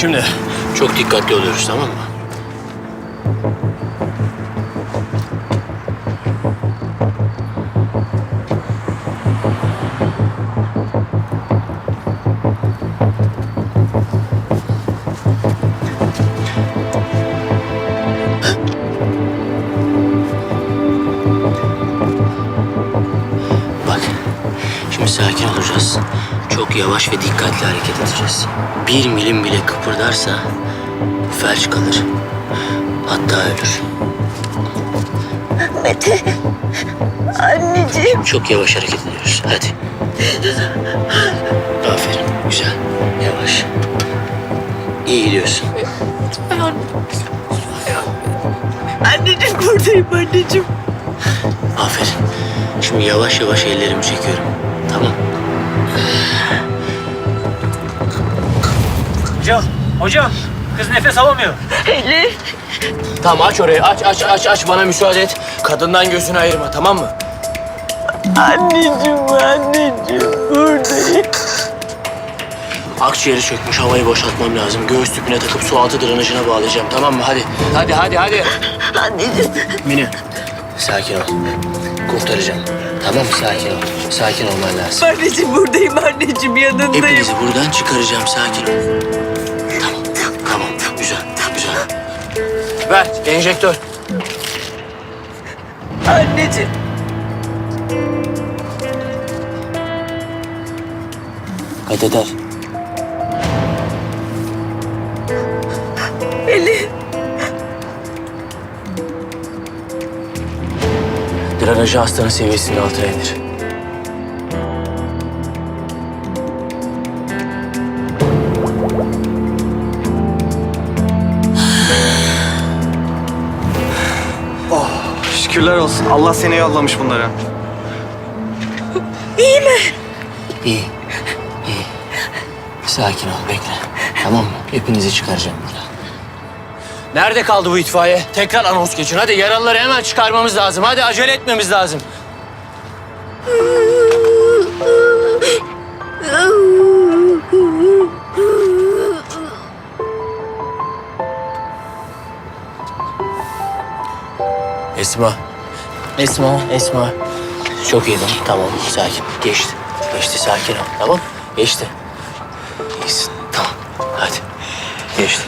Şimdi çok dikkatli oluyoruz tamam mı? Bak, şimdi sakin olacağız. Çok yavaş ve dikkatli hareket edeceğiz. Bir milim bile kıpırdarsa felç kalır. Hatta ölür. Mete. Anneciğim. Çok yavaş hareket ediyoruz. Hadi. Aferin. Güzel. Yavaş. İyi gidiyorsun. Anneciğim buradayım anneciğim. Aferin. Şimdi yavaş yavaş ellerimi çekiyorum. Tamam. Hocam, hocam. Kız nefes alamıyor. Elif. Tamam aç orayı. Aç aç aç aç. Bana müsaade et. Kadından gözünü ayırma tamam mı? Anneciğim anneciğim buradayım. Akciğeri çökmüş havayı boşaltmam lazım. Göğüs tüpüne takıp su altı drenajına bağlayacağım tamam mı? Hadi. Hadi hadi hadi. Anneciğim. Mine. Sakin ol. Kurtaracağım. Tamam sakin ol. Sakin olman lazım. Anneciğim buradayım anneciğim yanındayım. Hepinizi buradan çıkaracağım. Sakin ol. Enjektör. Anneciğim. Kateter. Elif. Drenajı hastanın seviyesinin altına indir. Şükürler olsun. Allah seni yollamış bunlara. İyi mi? İyi. İyi. Sakin ol. Bekle. Tamam mı? Hepinizi çıkaracağım buradan. Nerede kaldı bu itfaiye? Tekrar anons geçin. Hadi yaralıları hemen çıkarmamız lazım. Hadi acele etmemiz lazım. Esma. Esma, Esma. Çok iyiydin. Tamam, sakin. Geçti. Geçti, sakin ol. Tamam? Geçti. İyisin. Tamam. Hadi. Geçti.